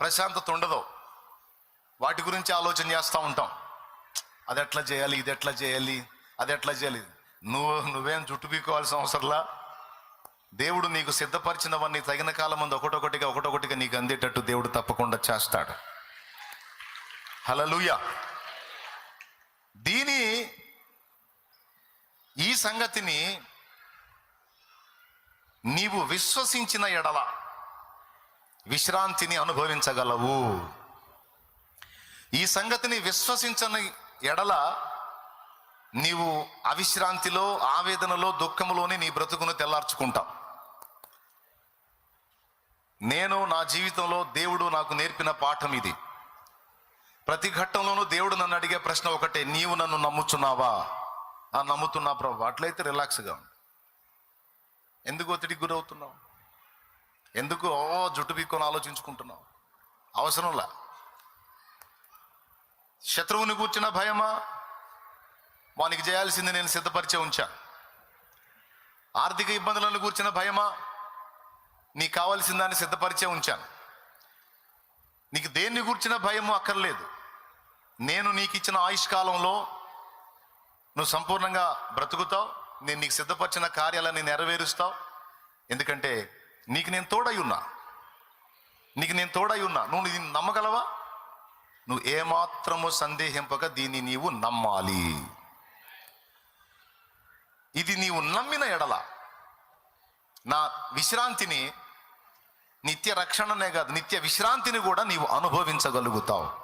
ప్రశాంతత ఉండదు. వాటి గురించి ఆలోచన చేస్తూ ఉంటాం. అది ఎట్లా చేయాలి ఇది ఎట్లా చేయాలి అది ఎట్లా చేయాలి. నువ్వు నువ్వేం జుట్టు పీకోవాల్సిన అవసరంలా దేవుడు నీకు సిద్ధపరిచినవన్నీ తగిన కాలం ముందు ఒకటొకటిగా ఒకటొకటిగా నీకు అందేటట్టు దేవుడు తప్పకుండా చేస్తాడు. హలలుయ దీని ఈ సంగతిని నీవు విశ్వసించిన ఎడల విశ్రాంతిని అనుభవించగలవు. ఈ సంగతిని విశ్వసించని ఎడల నీవు అవిశ్రాంతిలో ఆవేదనలో దుఃఖములోని నీ బ్రతుకును తెల్లార్చుకుంటావు. నేను నా జీవితంలో దేవుడు నాకు నేర్పిన పాఠం ఇది. ప్రతి ఘట్టంలోనూ దేవుడు నన్ను అడిగే ప్రశ్న ఒకటే నీవు నన్ను నమ్ముచున్నావా? ఆ నమ్ముతున్నా ప్రభు అట్లయితే రిలాక్స్గా ఎందుకు ఒత్తిడికి గురవుతున్నావు? ఎందుకు ఓ జుట్టు పీక్కొని ఆలోచించుకుంటున్నావు? అవసరంలా? శత్రువుని కూర్చున్న భయమా? వానికి చేయాల్సింది నేను సిద్ధపరిచే ఉంచా. ఆర్థిక ఇబ్బందులను కూర్చున్న భయమా? నీకు కావాల్సిన దాన్ని సిద్ధపరిచే ఉంచాను నీకు దేన్ని కూర్చిన భయము అక్కర్లేదు. నేను నీకు ఇచ్చిన ఆయుష్ కాలంలో నువ్వు సంపూర్ణంగా బ్రతుకుతావు. నేను నీకు సిద్ధపరిచిన కార్యాలని నెరవేరుస్తావు. ఎందుకంటే నీకు నేను తోడై ఉన్నా. నీకు నేను తోడై ఉన్నా. నువ్వు దీన్ని నమ్మగలవా? నువ్వు ఏమాత్రము సందేహింపక దీన్ని నీవు నమ్మాలి. ఇది నీవు నమ్మిన ఎడల. నా విశ్రాంతిని నిత్య రక్షణనే కాదు నిత్య విశ్రాంతిని కూడా నీవు అనుభవించగలుగుతావు.